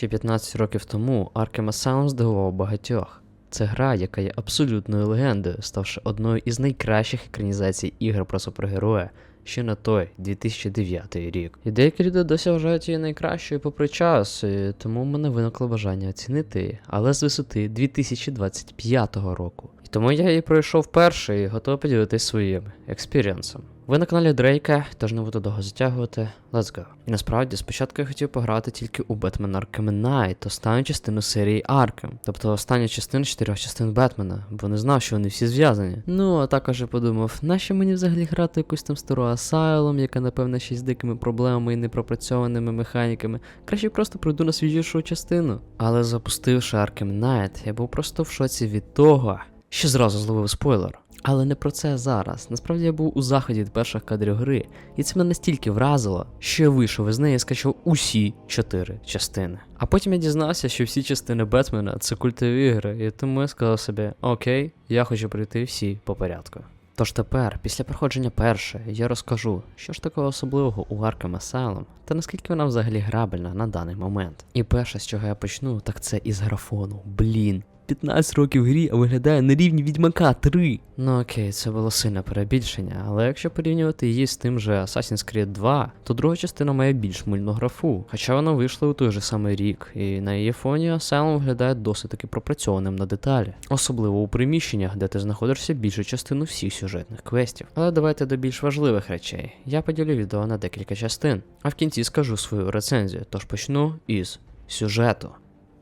Ще 15 років тому Arkham Asylum здивував багатьох. Це гра, яка є абсолютною легендою, ставши одною із найкращих екранізацій ігор про супергероя ще на той 2009 рік. І деякі люди досі вважають її найкращою попри час, і тому в мене виникло бажання оцінити але з висоти 2025 року. І тому я її пройшов перший і готовий поділитись своїм експірієнсом. Ви на каналі Дрейка, тож не буду довго затягувати. Let's go. І насправді спочатку я хотів пограти тільки у Batman Arkham Knight, останню частину серії Arkham, тобто остання частина чотирьох частин Бетмена, бо не знав, що вони всі зв'язані. Ну а також я подумав, нащо мені взагалі грати якусь там стару Asylum, яка напевно ще з дикими проблемами і непропрацьованими механіками. Краще просто пройду на свіжішу частину. Але запустивши Arkham Knight, я був просто в шоці від того, що зразу зловив спойлер. Але не про це зараз. Насправді я був у заході від перших кадрів гри, і це мене настільки вразило, що я вийшов із неї і скачав усі чотири частини. А потім я дізнався, що всі частини Бетмена це культові ігри, і тому я сказав собі: Окей, я хочу пройти всі по порядку. Тож тепер, після проходження першої, я розкажу, що ж такого особливого у Arkham Asylum, та наскільки вона взагалі грабельна на даний момент. І перше, з чого я почну, так це із графону. Блін. 15 років грі, а виглядає на рівні Відьмака 3. Ну окей, це було сильне перебільшення, але якщо порівнювати її з тим же Assassin's Creed 2, то друга частина має більш мильну графу. Хоча вона вийшла у той же самий рік, і на її фоні Asylum виглядає досить таки пропрацьованим на деталі, особливо у приміщеннях, де ти знаходишся більшу частину всіх сюжетних квестів. Але давайте до більш важливих речей. Я поділю відео на декілька частин, а в кінці скажу свою рецензію, тож почну із сюжету.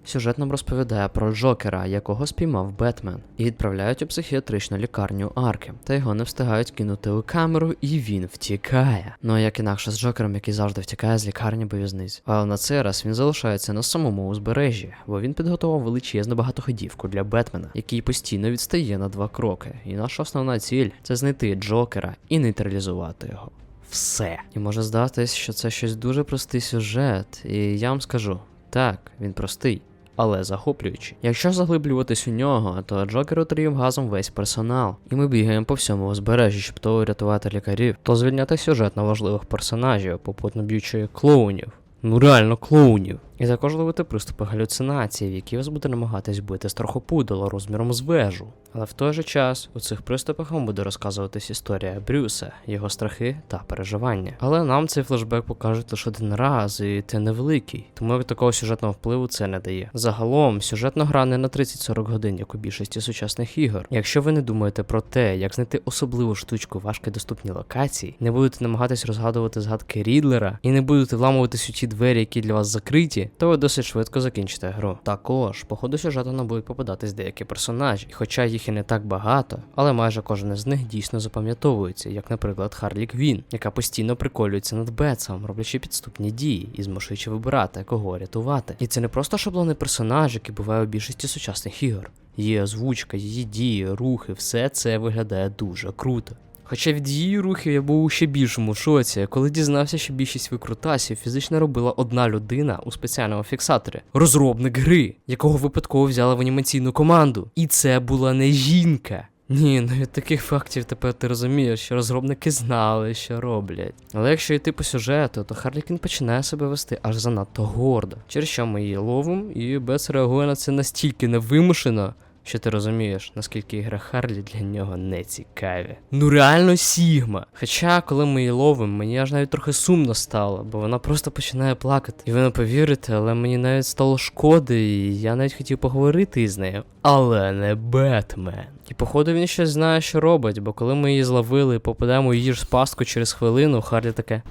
Сюжет нам розповідає про Джокера, якого спіймав Бетмен, і відправляють у психіатричну лікарню Аркем, та його не встигають кинути у камеру, і він втікає. Ну а як інакше з Джокером, який завжди втікає з лікарні по в'язниць. Але на цей раз він залишається на самому узбережжі, бо він підготував величезну багатоходівку для Бетмена, який постійно відстає на два кроки. І наша основна ціль це знайти Джокера і нейтралізувати його. Все. І може здатись, що це щось дуже простий сюжет, і я вам скажу: так, він простий але захоплюючий. Якщо заглиблюватись у нього, то Джокер отруїв газом весь персонал, і ми бігаємо по всьому узбережжі, щоб то врятувати лікарів, то звільняти сюжет на важливих персонажів, попутно б'ючи клоунів. Ну реально клоунів. І також ловити приступи галюцинацій, в які вас буде намагатись бити страхопудало розміром з вежу. Але в той же час у цих приступах вам буде розказуватись історія Брюса, його страхи та переживання. Але нам цей флешбек покажуть лише один раз, і це невеликий, тому як такого сюжетного впливу це не дає. Загалом, сюжетна гра не на 30-40 годин, як у більшості сучасних ігор. Якщо ви не думаєте про те, як знайти особливу штучку в важкодоступній локації, не будете намагатись розгадувати згадки Рідлера і не будете вламуватись у ті двері, які для вас закриті то ви досить швидко закінчите гру. Також, по ходу сюжету нам будуть попадатись деякі персонажі, хоча їх і не так багато, але майже кожен із них дійсно запам'ятовується, як, наприклад, Харлі Квін, яка постійно приколюється над Бетсом, роблячи підступні дії і змушуючи вибирати, кого рятувати. І це не просто шаблонний персонаж, який буває у більшості сучасних ігор. Її озвучка, її дії, рухи, все це виглядає дуже круто. Хоча від її рухів я був у ще більшому шоці, коли дізнався, що більшість викрутасів фізично робила одна людина у спеціальному фіксаторі розробник гри, якого випадково взяли в анімаційну команду. І це була не жінка. Ні, ну від таких фактів тепер ти розумієш, що розробники знали, що роблять. Але якщо йти по сюжету, то Харлікін починає себе вести аж занадто гордо, через що ми її ловимо, і Бес реагує на це настільки невимушено, що ти розумієш, наскільки ігри Харлі для нього не цікаві. Ну реально Сігма. Хоча, коли ми її ловимо, мені аж навіть трохи сумно стало, бо вона просто починає плакати. І ви не повірите, але мені навіть стало шкоди, і я навіть хотів поговорити із нею. Але не Бетмен. І походу він щось знає, що робить, бо коли ми її зловили і попадемо у її ж пастку через хвилину, Харлі таке.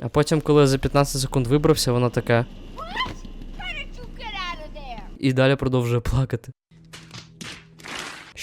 А потім, коли за 15 секунд вибрався, вона така. І далі продовжує плакати.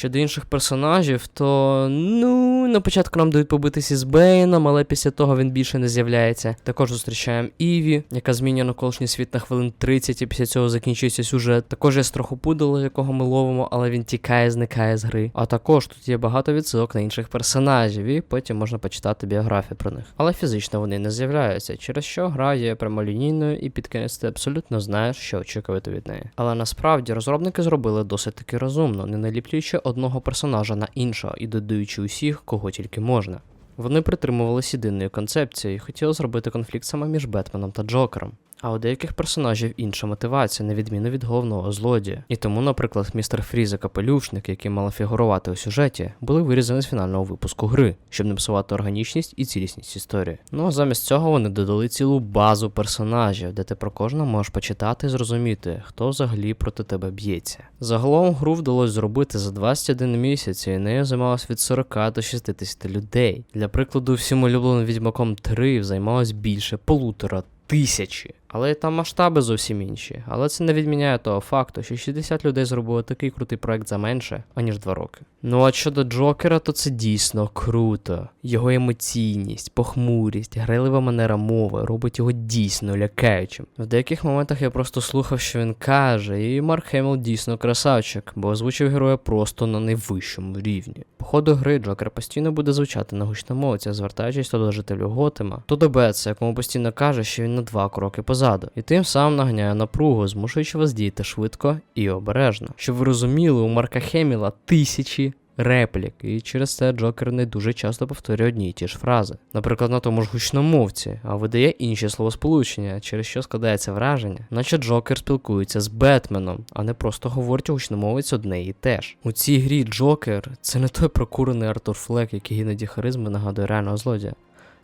Щодо інших персонажів, то ну на початку нам дають побитися з Бейном, але після того він більше не з'являється. Також зустрічаємо Іві, яка змінює навколишній світ на хвилин 30, і після цього закінчується сюжет. Також є страхопудало, якого ми ловимо, але він тікає, зникає з гри. А також тут є багато відсилок на інших персонажів, і потім можна почитати біографії про них. Але фізично вони не з'являються, через що гра є прямолінійною, і під кінець ти абсолютно знаєш, що очікувати від неї. Але насправді розробники зробили досить таки розумно, не наліплюючи одного персонажа на іншого і додаючи усіх, кого тільки можна. Вони притримувалися єдиної концепції і хотіли зробити конфлікт саме між Бетменом та Джокером. А у деяких персонажів інша мотивація, на відміну від головного злодія. І тому, наприклад, містер Фріз і Капелюшник, які мали фігурувати у сюжеті, були вирізані з фінального випуску гри, щоб не псувати органічність і цілісність історії. Ну а замість цього вони додали цілу базу персонажів, де ти про кожного можеш почитати і зрозуміти, хто взагалі проти тебе б'ється. Загалом гру вдалося зробити за 21 місяць, і нею займалось від 40 до 60 людей. Для прикладу, всім улюбленим відьмаком 3 займалось більше полутора тисячі. Але там масштаби зовсім інші. Але це не відміняє того факту, що 60 людей зробили такий крутий проект за менше, аніж 2 роки. Ну а щодо Джокера, то це дійсно круто. Його емоційність, похмурість, грайлива манера мови робить його дійсно лякаючим. В деяких моментах я просто слухав, що він каже, і Марк Хеміл дійсно красавчик, бо озвучив героя просто на найвищому рівні. По ходу гри Джокер постійно буде звучати на гучномовцях, звертаючись то до жителів Готема, то до Бетса, якому постійно каже, що він на два кроки позаду, і тим самим наганяє напругу, змушуючи вас діяти швидко і обережно. Щоб ви розуміли, у Марка Хеміла тисячі реплік, і через це Джокер не дуже часто повторює одні й ті ж фрази. Наприклад, на тому ж гучномовці, а видає інші словосполучення, через що складається враження, наче Джокер спілкується з Бетменом, а не просто говорить гучномовець одне і те ж. У цій грі Джокер це не той прокурений Артур Флек, який іноді харизми нагадує реального злодія.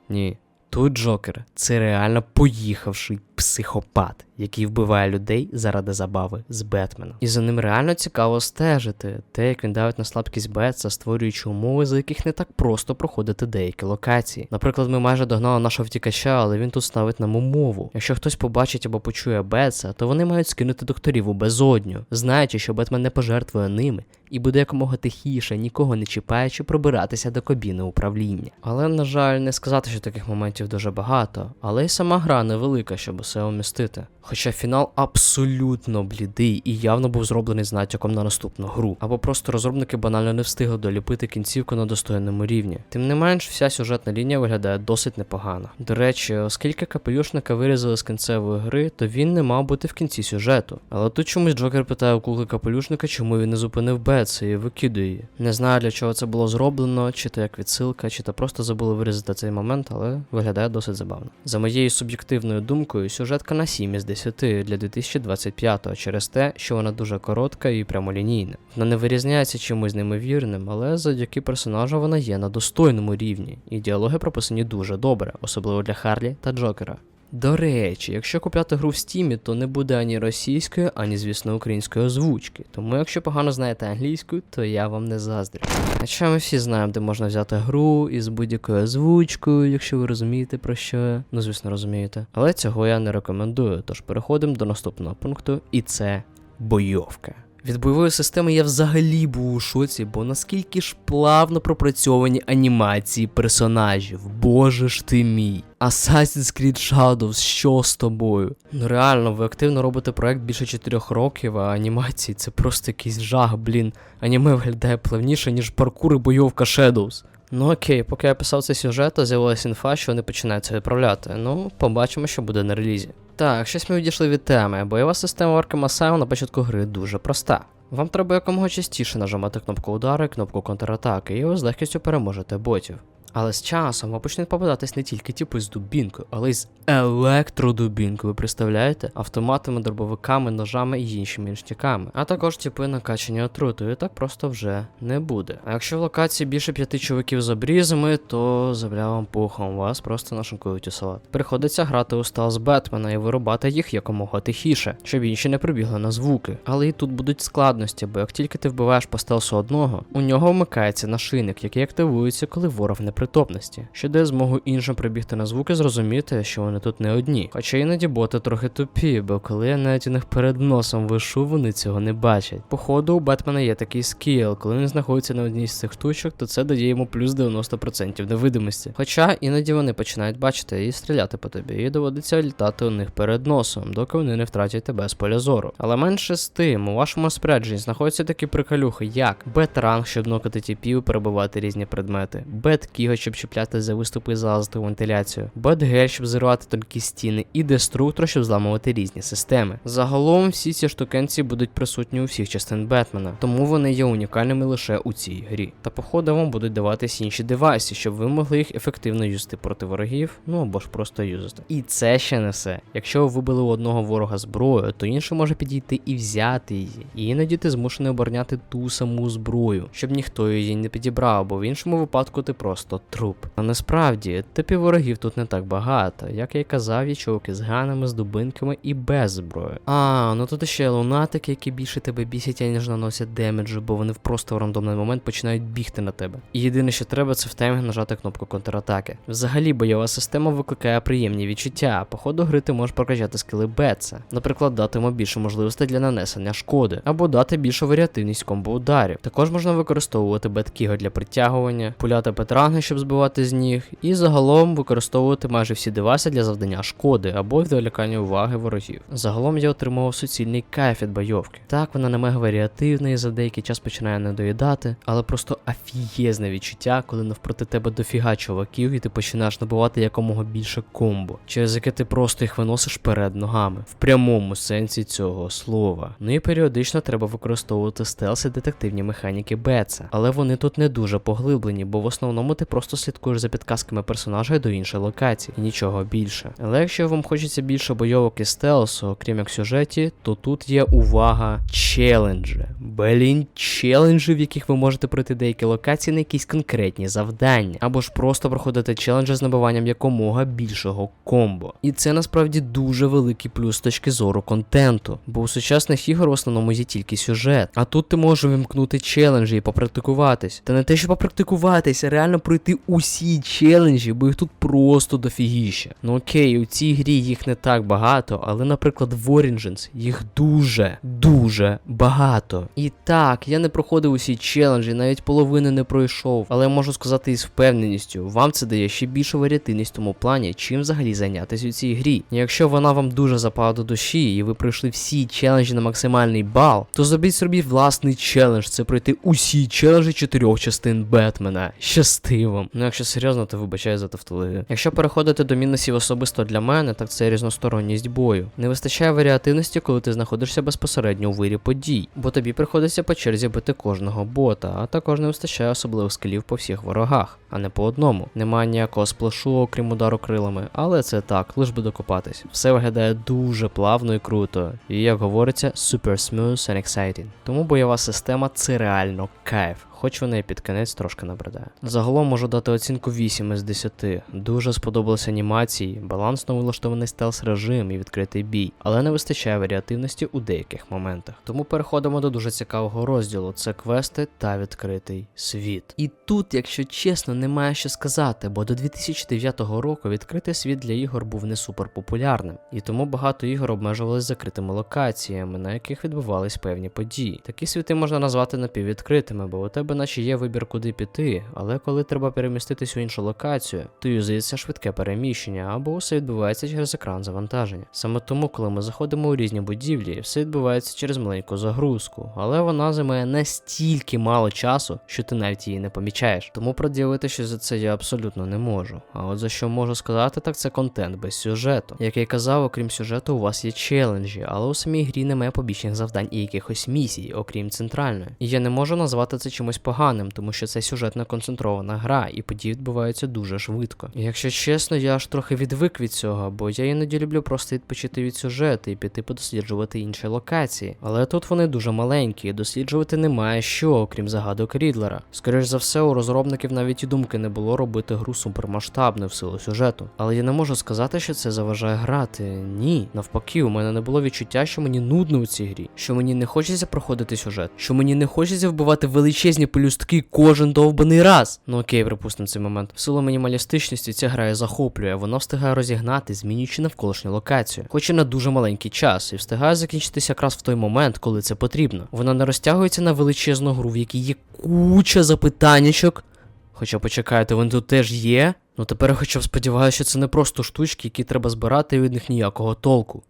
Ні. Тут Джокер це реально поїхавший психопат, який вбиває людей заради забави з Бетменом. І за ним реально цікаво стежити, те, як він давить на слабкість Бетса, створюючи умови, за яких не так просто проходити деякі локації. Наприклад, ми майже догнали нашого втікача, але він тут ставить нам умову. Якщо хтось побачить або почує Бетса, то вони мають скинути докторів у безодню, знаючи, що Бетмен не пожертвує ними. І буде якомога тихіше, нікого не чіпаючи, пробиратися до кабіни управління. Але, на жаль, не сказати, що таких моментів дуже багато, але й сама гра невелика, щоб усе умістити. Хоча фінал абсолютно блідий і явно був зроблений з натяком на наступну гру, або просто розробники банально не встигли доліпити кінцівку на достойному рівні. Тим не менш, вся сюжетна лінія виглядає досить непогано. До речі, оскільки капелюшника вирізали з кінцевої гри, то він не мав бути в кінці сюжету. Але тут чомусь Джокер питає у куки капелюшника, чому він не зупинив Бетса і викидує її. Не знаю для чого це було зроблено, чи то як відсилка, чи то просто забули вирізати цей момент, але виглядає досить забавно. За моєю суб'єктивною думкою, сюжетка на 7 із 10 для 2025-го через те, що вона дуже коротка і прямолінійна. Вона не вирізняється чимось неймовірним, але завдяки персонажу вона є на достойному рівні, і діалоги прописані дуже добре, особливо для Харлі та Джокера. До речі, якщо купляти гру в стімі, то не буде ані російської, ані, звісно, української озвучки. Тому якщо погано знаєте англійську, то я вам не заздрю. Хоча ми всі знаємо, де можна взяти гру із будь-якою озвучкою, якщо ви розумієте про що. Ну, звісно, розумієте. Але цього я не рекомендую, тож переходимо до наступного пункту, і це бойовка. Від бойової системи я взагалі був у шоці, бо наскільки ж плавно пропрацьовані анімації персонажів. Боже ж ти мій. Assassin's Creed Shadows, що з тобою? Ну реально, ви активно робите проект більше 4 років, а анімації це просто якийсь жах, блін. Аніме виглядає плавніше, ніж паркур і бойовка Shadows. Ну окей, поки я писав цей сюжет, то з'явилася інфа, що вони починають це відправляти. Ну, побачимо, що буде на релізі. Так, щось ми відійшли від теми. Бойова система Arkham Asylum на початку гри дуже проста. Вам треба якомога частіше нажимати кнопку удару і кнопку контратаки, і ви з легкістю переможете ботів. Але з часом вам почнуть попадатись не тільки типи з дубінкою, але й з електродубінкою, ви представляєте? Автоматами, дробовиками, ножами і іншими ніштяками. А також типи накачані отрутою, так просто вже не буде. А якщо в локації більше п'яти чоловіків з обрізами, то заблявам пухом вас просто нашинкують у салат. Приходиться грати у стал з Бетмена і вирубати їх якомога тихіше, щоб інші не прибігли на звуки. Але і тут будуть складності, бо як тільки ти вбиваєш по стелсу одного, у нього вмикається нашийник, який активується, коли ворог не притопності, що дає змогу іншим прибігти на звуки, зрозуміти, що вони тут не одні. Хоча іноді боти трохи тупі, бо коли я навіть у них перед носом вишу, вони цього не бачать. Походу, у Бетмена є такий скіл, коли він знаходиться на одній з цих штучок, то це дає йому плюс 90% невидимості. Хоча іноді вони починають бачити і стріляти по тобі, і доводиться літати у них перед носом, доки вони не втратять тебе з поля зору. Але менше з тим, у вашому спорядженні знаходяться такі приколюхи, як бет-ранг, щоб нокати тіпів і перебивати різні предмети, бет-кіг стіга, щоб чіпляти за виступи і залазити вентиляцію, Бетгель, щоб зривати тонкі стіни, і деструктор, щоб зламувати різні системи. Загалом всі ці штукенці будуть присутні у всіх частин Бетмена, тому вони є унікальними лише у цій грі. Та походу вам будуть даватись інші девайси, щоб ви могли їх ефективно юзати проти ворогів, ну або ж просто юзати. І це ще не все. Якщо ви вибили у одного ворога зброю, то інший може підійти і взяти її. І іноді ти змушений обороняти ту саму зброю, щоб ніхто її не підібрав, бо в іншому випадку ти просто труп. А насправді типів ворогів тут не так багато. Як я й казав, є чуваки з ганами, з дубинками і без зброї. А, ну тут ще лунатики, які більше тебе бісять, ніж наносять демеджу, бо вони просто в рандомний момент починають бігти на тебе. І єдине, що треба, це в таймінг нажати кнопку контратаки. Взагалі, бойова система викликає приємні відчуття. По ходу гри ти можеш прокачати скили Бетса, наприклад, дати йому більше можливостей для нанесення шкоди, або дати більшу варіативність комбо ударів. Також можна використовувати беткіго для притягування, пуляти петранги, щоб збивати з ніг, і загалом використовувати майже всі девайси для завдання шкоди або відволікання уваги ворогів. Загалом я отримував суцільний кайф від бойовки. Так, вона не мега варіативна і за деякий час починає недоїдати, але просто афієзне відчуття, коли навпроти тебе дофіга чуваків, і ти починаєш набивати якомога більше комбо, через яке ти просто їх виносиш перед ногами, в прямому сенсі цього слова. Ну і періодично треба використовувати стелс і детективні механіки Бетса, але вони тут не дуже поглиблені, бо в основному ти просто слідкуєш за підказками персонажа до іншої локації і нічого більше. Але якщо вам хочеться більше бойовок і стелсу, окрім як сюжеті, то тут є увага челенджі. Блін, челенджі, в яких ви можете пройти деякі локації на якісь конкретні завдання, або ж просто проходити челенджі з набиванням якомога більшого комбо. І це насправді дуже великий плюс з точки зору контенту, бо у сучасних ігор в основному є тільки сюжет. А тут ти можеш вимкнути челенджі і попрактикуватись. Та не те, що попрактикуватись, а реально пройти усі челенджі, бо їх тут просто дофігіще. Ну окей, у цій грі їх не так багато, але, наприклад, в Origins їх дуже, дуже багато. І так, я не проходив усі челенджі, навіть половини не пройшов. Але можу сказати із впевненістю, вам це дає ще більшу варіативність в тому плані, чим взагалі зайнятися у цій грі. Якщо вона вам дуже запала до душі, і ви пройшли всі челенджі на максимальний бал, то зробіть собі власний челендж, це пройти усі челенджі чотирьох частин Бетмена. Щасти вам. Ну якщо серйозно, то вибачаю за тавтологію. Якщо переходити до мінусів особисто для мене, так це різносторонність бою. Не вистачає варіативності, коли ти знаходишся безпосередньо у вирі подій, бо тобі приходиться по черзі бити кожного бота, а також не вистачає особливих скілів по всіх ворогах, а не по одному. Немає ніякого сплешу, окрім удару крилами, але це так, лиш би докопатись. Все виглядає дуже плавно і круто, і як говориться, super smooth and exciting. Тому бойова система це реально кайф. Хоч вона і під кінець трошки набридає. Загалом можу дати оцінку 8 із 10. Дуже сподобалися анімації, балансно вилаштований стелс режим і відкритий бій, але не вистачає варіативності у деяких моментах. Тому переходимо до дуже цікавого розділу: це квести та відкритий світ. І тут, якщо чесно, немає що сказати, бо до 2009 року відкритий світ для ігор був не супер популярним, і тому багато ігор обмежувалися закритими локаціями, на яких відбувались певні події. Такі світи можна назвати напіввідкритими, бо у тебе наче є вибір, куди піти, але коли треба переміститись у іншу локацію, то юзається швидке переміщення або все відбувається через екран завантаження. Саме тому, коли ми заходимо у різні будівлі, все відбувається через маленьку загрузку, але вона займає настільки мало часу, що ти навіть її не помічаєш. Тому проділити щось за це я абсолютно не можу. А от за що можу сказати, так це контент без сюжету. Як я казав, окрім сюжету, у вас є челенджі, але у самій грі немає побічних завдань і якихось місій, окрім центральної. І я не можу назвати це чимось поганим, тому що це сюжетно концентрована гра, і події відбуваються дуже швидко. І якщо чесно, я аж трохи відвик від цього, бо я іноді люблю просто відпочити від сюжету і піти подосліджувати інші локації. Але тут вони дуже маленькі, і досліджувати немає що, окрім загадок Рідлера. Скоріш за все, у розробників навіть і думки не було робити гру супермасштабною в силу сюжету. Але я не можу сказати, що це заважає грати. Ні, навпаки, у мене не було відчуття, що мені нудно у цій грі, що мені не хочеться проходити сюжет, що мені не хочеться вбивати величезні пелюстки кожен довбаний раз. Ну окей, припустимо цей момент. В силу мінімалістичності ця гра захоплює, вона встигає розігнати, змінюючи навколишню локацію, хоч і на дуже маленький час, і встигає закінчитися якраз в той момент, коли це потрібно. Вона не розтягується на величезну гру, в якій є куча запитаннячок. Хоча почекайте, вони тут теж є. Ну тепер хоча б сподіваюся, що це не просто штучки, які треба збирати і від них ніякого толку.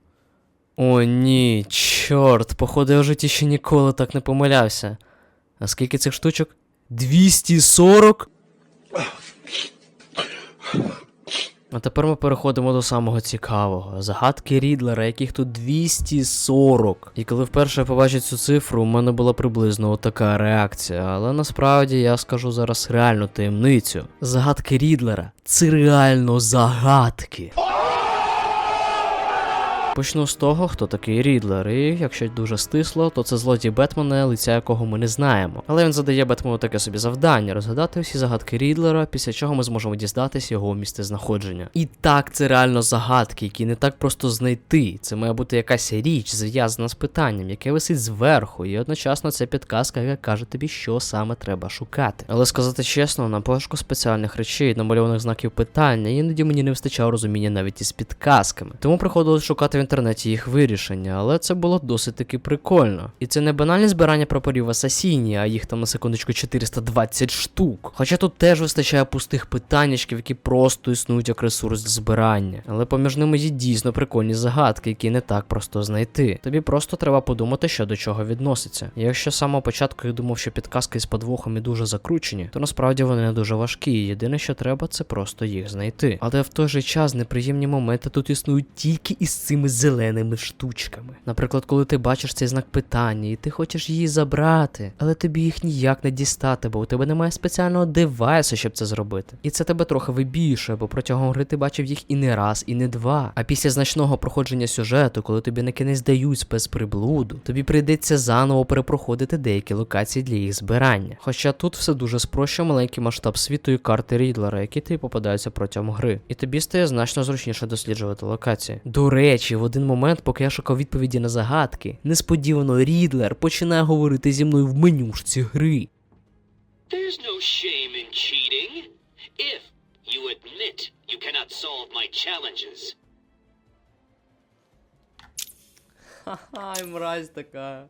О, ні, чорт, походу я в житті ще ніколи так не помилявся. А скільки цих штучок? 240? А тепер ми переходимо до самого цікавого. Загадки Рідлера, яких тут 240. І коли вперше я побачив цю цифру, у мене була приблизно така реакція. Але насправді я скажу зараз реальну таємницю. Загадки Рідлера це реально загадки. Почну з того, хто такий Рідлер, і якщо дуже стисло, то це злодій Бетмена, лиця якого ми не знаємо. Але він задає Бетмену таке собі завдання розгадати всі загадки Рідлера, після чого ми зможемо дізнатися його місце знаходження. І так, це реально загадки, які не так просто знайти. Це має бути якась річ, зв'язана з питанням, яке висить зверху, і одночасно це підказка, яка каже тобі, що саме треба шукати. Але сказати чесно, на пошуку спеціальних речей, намальованих знаків питання, іноді мені не вистачало розуміння навіть із підказками. Тому приходилось шукати в інтернеті їх вирішення, але це було досить таки прикольно. І це не банальне збирання прапорів Асасіні, а їх там на секундочку 420 штук. Хоча тут теж вистачає пустих питаннячків, які просто існують як ресурс збирання. Але поміж ними є дійсно прикольні загадки, які не так просто знайти. Тобі просто треба подумати, що до чого відноситься. І якщо з самого початку я думав, що підказки з подвохом і дуже закручені, то насправді вони не дуже важкі. Єдине, що треба, це просто їх знайти. Але в той же час неприємні моменти тут існують тільки із цими зеленими штучками. Наприклад, коли ти бачиш цей знак питання, і ти хочеш її забрати, але тобі їх ніяк не дістати, бо у тебе немає спеціального девайсу, щоб це зробити. І це тебе трохи вибішує, бо протягом гри ти бачив їх і не раз, і не два. А після значного проходження сюжету, коли тобі на кінець дають спецприблуду, тобі прийдеться заново перепроходити деякі локації для їх збирання. Хоча тут все дуже спрощує маленький масштаб світу і карти Рідлера, які тобі попадаються протягом гри. І тобі стає значно зручніше досліджувати локації. До речі, в один момент, поки я шукав відповіді на загадки, несподівано Рідлер починає говорити зі мною в менюшці гри. There's no shame in cheating. If you admit you cannot solve my challenges. Ай, мразь така.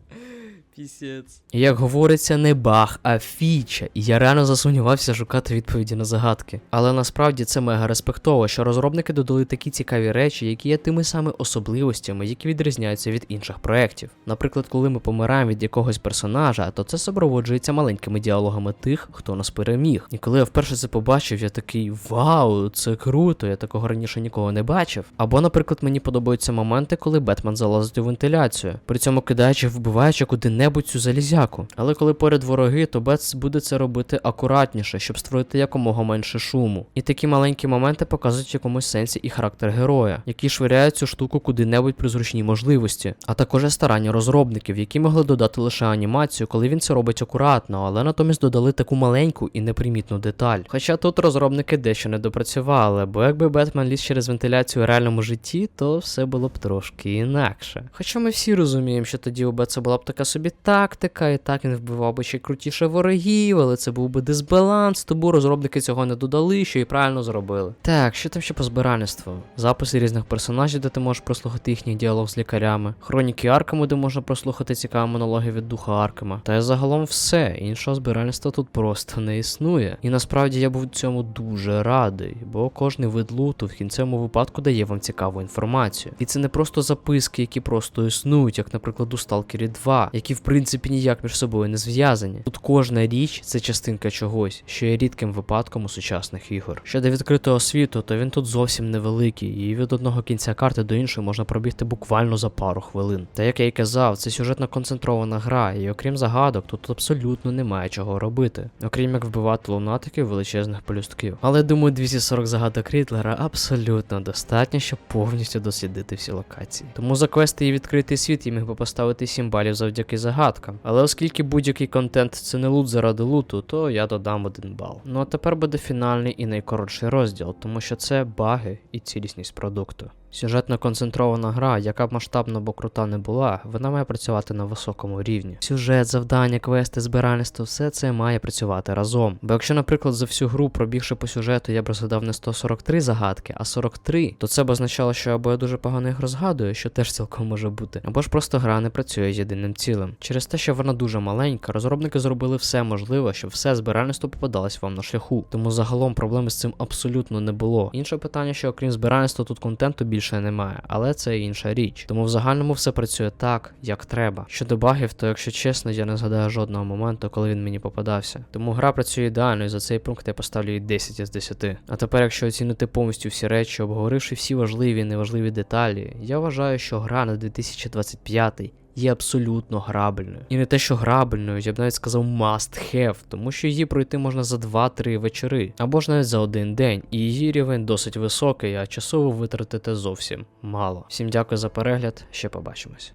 Пісець. Як говориться, не баг, а фіча. І я реально засумнівався шукати відповіді на загадки. Але насправді це мега респектово, що розробники додали такі цікаві речі, які є тими саме особливостями, які відрізняються від інших проєктів. Наприклад, коли ми помираємо від якогось персонажа, то це супроводжується маленькими діалогами тих, хто нас переміг. І коли я вперше це побачив, я такий вау, це круто, я такого раніше нікого не бачив. Або, наприклад, мені подобаються моменти, коли Бетмен залазить у вентиляцію, при цьому кидаючи вбиваючи куди-небудь цю залізяку. Але коли поряд вороги, то Бетс буде це робити акуратніше, щоб створити якомога менше шуму. І такі маленькі моменти показують в якомусь сенсі і характер героя, який швиряє цю штуку куди-небудь при зручній можливості, а також старання розробників, які могли додати лише анімацію, коли він це робить акуратно, але натомість додали таку маленьку і непримітну деталь. Хоча тут розробники дещо не допрацювали, бо якби Бетмен ліз через вентиляцію у реальному житті, то все було б трошки інакше. Хоча ми всі розуміємо, що тоді у Бетса була б така собі тактика, і так він вбивав би ще крутіше ворогів, але це був би дисбаланс, тому розробники цього не додали, що і правильно зробили. Так, що там ще по збиральництву? Записи різних персонажів, де ти можеш прослухати їхній діалог з лікарями, хроніки Аркему, де можна прослухати цікаві монологи від духа Аркема. Та й загалом все. Іншого збиральництва тут просто не існує. І насправді я був цьому дуже радий, бо кожний вид луту в кінцевому випадку дає вам цікаву інформацію. І це не просто записки, які просто існують, як, наприклад, у Сталкері 2, які в принципі ніяк між собою не зв'язані. Тут кожна річ це частинка чогось, що є рідким випадком у сучасних ігор. Щодо відкритого світу, то він тут зовсім невеликий, і від одного кінця карти до іншої можна пробігти буквально за пару хвилин. Та як я й казав, це сюжетно концентрована гра, і окрім загадок, тут абсолютно немає чого робити, окрім як вбивати лунатиків величезних полюстків. Але думаю, 240 загадок Рідлера абсолютно достатньо, щоб повністю дослідити всі локації. Тому за квести і відкритий світ я міг би поставити 7 балів завдяки загадкам. Але оскільки будь-який контент це не лут заради луту, то я додам один бал. Ну а тепер буде фінальний і найкоротший розділ, тому що це баги і цілісність продукту. Сюжетно концентрована гра, яка б масштабна або крута не була, вона має працювати на високому рівні. Сюжет, завдання, квести, збиральництво, все це має працювати разом. Бо якщо, наприклад, за всю гру, пробігши по сюжету, я б розгадав не 143 загадки, а 43, то це б означало, що або я дуже погано їх розгадую, що теж цілком може бути, або ж просто гра не працює з єдиним цілим. Через те, що вона дуже маленька, розробники зробили все можливе, щоб все збиральництво попадалось вам на шляху. Тому загалом проблеми з цим абсолютно не було. Інше питання, що окрім збиральництва тут контенту більше більше немає, але це інша річ. Тому в загальному все працює так, як треба. Щодо багів, то якщо чесно, я не згадаю жодного моменту, коли він мені попадався. Тому гра працює ідеально, і за цей пункт я поставлю їй 10 із 10. А тепер, якщо оцінити повністю всі речі, обговоривши всі важливі і неважливі деталі, я вважаю, що гра на 2025 є абсолютно грабельною. І не те, що грабельною, я б навіть сказав must have, тому що її пройти можна за 2-3 вечори, або ж навіть за один день, і її рівень досить високий, а часово витратите зовсім мало. Всім дякую за перегляд, ще побачимось.